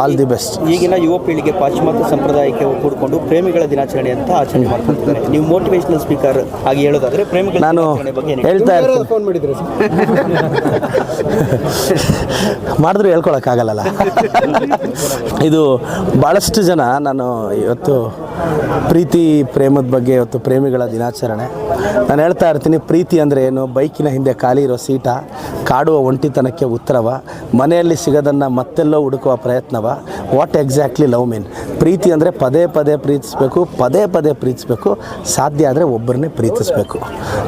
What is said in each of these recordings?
All the best ಈಗಿನ ಯುವ ಪೀಳಿಗೆ ಪಾಶ್ಚಿಮಾತ್ಯ ಸಂಪ್ರದಾಯಕ್ಕೆ ಕೂಡಿಕೊಂಡು ಪ್ರೇಮಿಗಳ ದಿನಾಚರಣೆ ಅಂತ ಆಚರಣೆ ಮಾಡ್ಕೊಳ್ತಿದ್ದಾರೆ ನೀವು ಮೋಟಿವೇಶನಲ್ ಸ್ಪೀಕರ್ ಆಗಿ ಹೇಳೋದಾದ್ರೆ ಪ್ರೇಮಿಗಳ ನಾನು ಹೇಳ್ತಾ ಇರ್ತೀನಿ. ಫೋನ್ ಮಾಡಿದ್ರು ಮಾಡಿದ್ರು ಹೇಳ್ಕೊಳಕ್ಕಾಗಲ್ಲ ಇದು ಭಾಳಷ್ಟು ಜನ ನಾನು ಇವತ್ತು ಪ್ರೀತಿ ಪ್ರೇಮದ ಬಗ್ಗೆ ಇವತ್ತು ಪ್ರೇಮಿಗಳ ದಿನಾಚರಣೆ. ನಾನು ಹೇಳ್ತಾ ಇರ್ತೀನಿ ಪ್ರೀತಿ ಅಂದರೆ ಏನು? ಬೈಕಿನ ಹಿಂದೆ ಖಾಲಿ ಇರೋ ಸೀಟ ಕಾಡುವ ಒಂಟಿತನಕ್ಕೆ ಉತ್ತರವ ಮನೆಯಲ್ಲಿ ಸಿಗೋದನ್ನು ಮತ್ತೆಲ್ಲೋ ಹುಡುಕುವ ಪ್ರಯತ್ನವ. ವಾಟ್ ಎಕ್ಸಾಕ್ಟ್ಲಿ ಲವ್ ಮೀನ್ ಪ್ರೀತಿ ಅಂದರೆ ಪದೇ ಪದೇ ಪ್ರೀತಿಸಬೇಕು, ಪದೇ ಪದೇ ಪ್ರೀತಿಸಬೇಕು, ಸಾಧ್ಯ ಆದರೆ ಒಬ್ಬರನ್ನೇ ಪ್ರೀತಿಸಬೇಕು.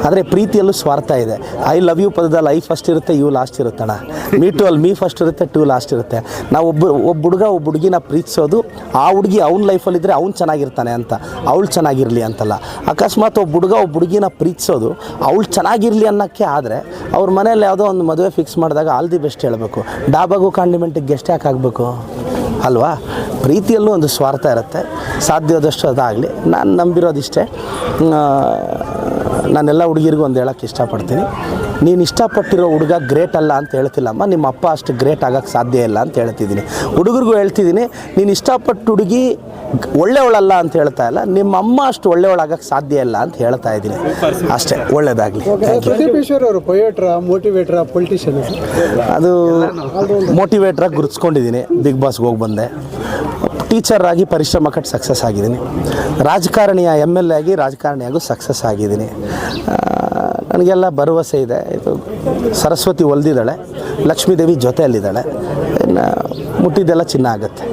ಆದರೆ ಪ್ರೀತಿಯಲ್ಲೂ ಸ್ವಾರ್ಥ ಇದೆ. ಐ ಲವ್ ಯು ಪದದಲ್ಲಿ ಐ ಫಸ್ಟ್ ಇರುತ್ತೆ ಯು ಲಾಸ್ಟ್ ಇರುತ್ತಣ್ಣ. ಮೀ ಟು ಅಲ್ಲಿ ಮೀ ಫಸ್ಟ್ ಇರುತ್ತೆ ಟು ಲಾಸ್ಟ್ ಇರುತ್ತೆ. ನಾವು ಒಬ್ಬ ಒಬ್ಬ ಹುಡುಗ, ಒಬ್ಬ ಹುಡುಗಿನ ಪ್ರೀತಿಸೋದು, ಆ ಹುಡುಗಿ ಅವ್ನ ಲೈಫಲ್ಲಿದ್ದರೆ ಅವ್ನು ಚೆನ್ನಾಗಿರ್ತಾನೆ ಅಂತ. ಅವಳು ಚೆನ್ನಾಗಿರಲಿ ಅಂತಲ್ಲ. ಅಕಸ್ಮಾತ್ ಒಬ್ಬ ಹುಡುಗ, ಒಬ್ಬ ಹುಡುಗಿನ ಪ್ರೀತಿಸೋದು, ಅವಳು ಚೆನ್ನಾಗಿರಲಿ ಅನ್ನೋಕ್ಕೆ ಆದರೆ ಅವ್ರ ಮನೇಲಿ ಯಾವುದೋ ಒಂದು ಮದುವೆ ಫಿಕ್ಸ್ ಮಾಡಿದಾಗ ಆಲ್ ದಿ ಬೆಸ್ಟ್ ಹೇಳಬೇಕು. ಡಾಬಾಗು ಕಾಂಡಿಮೆಂಟಿಗೆ ಗೆಸ್ಟ್ ಯಾಕೆ ಆಗಬೇಕು? ಅಲ್ವಾ? ಪ್ರೀತಿಯಲ್ಲೂ ಒಂದು ಸ್ವಾರ್ಥ ಇರುತ್ತೆ. ಸಾಧ್ಯವಾದಷ್ಟು ಅದಾಗಲಿ. ನಾನು ನಂಬಿರೋದಿಷ್ಟೇ. ನಾನೆಲ್ಲ ಹುಡುಗಿರಿಗೂ ಒಂದು ಹೇಳೋಕ್ಕೆ ಇಷ್ಟಪಡ್ತೀನಿ. ನೀನು ಇಷ್ಟಪಟ್ಟಿರೋ ಹುಡುಗ ಗ್ರೇಟ್ ಅಲ್ಲ ಅಂತ ಹೇಳ್ತಿಲ್ಲಮ್ಮ. ನಿಮ್ಮ ಅಪ್ಪ ಅಷ್ಟು ಗ್ರೇಟ್ ಆಗೋಕ್ಕೆ ಸಾಧ್ಯ ಇಲ್ಲ ಅಂತ ಹೇಳ್ತಿದ್ದೀನಿ. ಹುಡುಗರಿಗೂ ಹೇಳ್ತಿದ್ದೀನಿ, ನೀನು ಇಷ್ಟಪಟ್ಟು ಹುಡುಗಿ ಒಳ್ಳೆಯವಳಲ್ಲ ಅಂತ ಹೇಳ್ತಾ ಇಲ್ಲ. ನಿಮ್ಮ ಅಮ್ಮ ಅಷ್ಟು ಒಳ್ಳೆಯವಳಾಗಕ್ಕೆ ಸಾಧ್ಯ ಇಲ್ಲ ಅಂತ ಹೇಳ್ತಾ ಇದ್ದೀನಿ. ಅಷ್ಟೇ ಒಳ್ಳೇದಾಗಲಿ. ಅವರು ಪೊಯೇಟ್ರ ಮೋಟಿವೇಟ್ರ ಪೊಲಿಟಿಷಿಯನ್ ಅದು ಮೋಟಿವೇಟ್ರಾಗಿ ಗುರುತಿಸ್ಕೊಂಡಿದ್ದೀನಿ ಬಿಗ್ ಬಾಸ್ಗೆ ಹೋಗಿ ಬಂದೆ. ಟೀಚರ್ ಆಗಿ ಪರಿಶ್ರಮ ಕಟ್ಟು ಸಕ್ಸಸ್ ಆಗಿದ್ದೀನಿ. ರಾಜಕಾರಣಿಯ ಎಂ ಎಲ್ ಎ ಆಗಿ ರಾಜಕಾರಣಿಯಾಗೂ ಸಕ್ಸಸ್ ಆಗಿದ್ದೀನಿ. ನನಗೆಲ್ಲ ಭರವಸೆ ಇದೆ. ಇದು ಸರಸ್ವತಿ ಒಲ್ದಿದ್ದಾಳೆ ಲಕ್ಷ್ಮೀದೇವಿ ಜೊತೆಯಲ್ಲಿದ್ದಾಳೆ. ಇನ್ನು ಮುಟ್ಟಿದ್ದೆಲ್ಲ ಚಿನ್ನ ಆಗುತ್ತೆ.